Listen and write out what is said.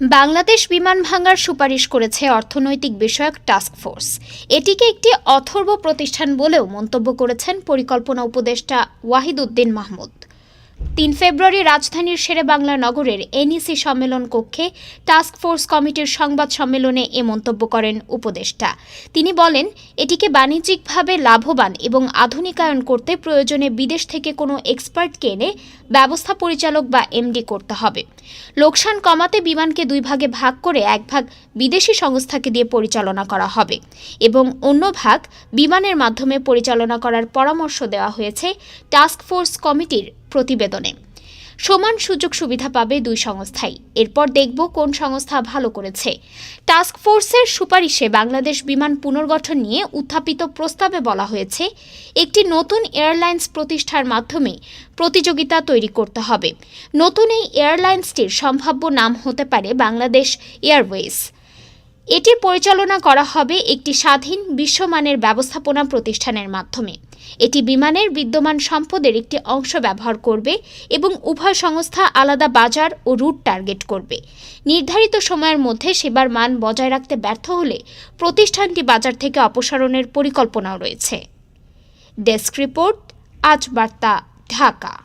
বাংলাদেশ বিমান ভাঙার সুপারিশ করেছে অর্থনৈতিক বিষয়ক টাস্ক ফোর্স। এটিকে একটি অথর্ব প্রতিষ্ঠান বলেও মন্তব্য করেছেন পরিকল্পনা উপদেষ্টা ওয়াহিদ উদ্দিন মাহমুদ। তিন ফেব্রুয়ারি রাজধানীর শেরেবাংলা নগরের এনইসি সম্মেলন কক্ষে টাস্ক ফোর্স কমিটির সংবাদ সম্মেলনে এ মন্তব্য করেন উপদেষ্টা। তিনি বলেন, এটিকে বাণিজ্যিকভাবে লাভবান এবং আধুনিকায়ন করতে প্রয়োজনে বিদেশ থেকে কোনো এক্সপার্টকে এনে ব্যবস্থা পরিচালক বা এমডি করতে হবে। লোকসান কমাতে বিমানকে দুই ভাগে ভাগ করে এক ভাগ বিদেশি সংস্থাকে দিয়ে পরিচালনা করা হবে এবং অন্য ভাগ বিমানের মাধ্যমে পরিচালনা করার পরামর্শ দেওয়া হয়েছে। টাস্ক ফোর্স কমিটির প্রতিবেদনে। সমান সুযোগ সুবিধা পাবে দুই সংস্থাই। এরপর দেখব কোন সংস্থা ভালো করেছে। টাস্ক ফোর্সের সুপারিশে বাংলাদেশ বিমান পুনর্গঠন নিয়ে উত্থাপিত প্রস্তাবে বলা হয়েছে, একটি নতুন এয়ারলাইন্স প্রতিষ্ঠার মাধ্যমে প্রতিযোগিতা তৈরি করতে হবে। নতুন এই এয়ারলাইন্সটির সম্ভাব্য নাম হতে পারে বাংলাদেশ এয়ারওয়েজ। এটির পরিচালনা করা হবে একটি স্বাধীন বিশ্বমানের ব্যবস্থাপনা প্রতিষ্ঠানের মাধ্যমে। এটি বিমানের বিদ্যমান সম্পদের একটি অংশ ব্যবহার করবে এবং উভয় সংস্থা আলাদা বাজার ও রুট টার্গেট করবে। নির্ধারিত সময়ের মধ্যে সেবার মান বজায় রাখতে ব্যর্থ হলে প্রতিষ্ঠানটি বাজার থেকে অপসারণের পরিকল্পনাও রয়েছে। ডেস্ক রিপোর্ট, আজ বার্তা, ঢাকা।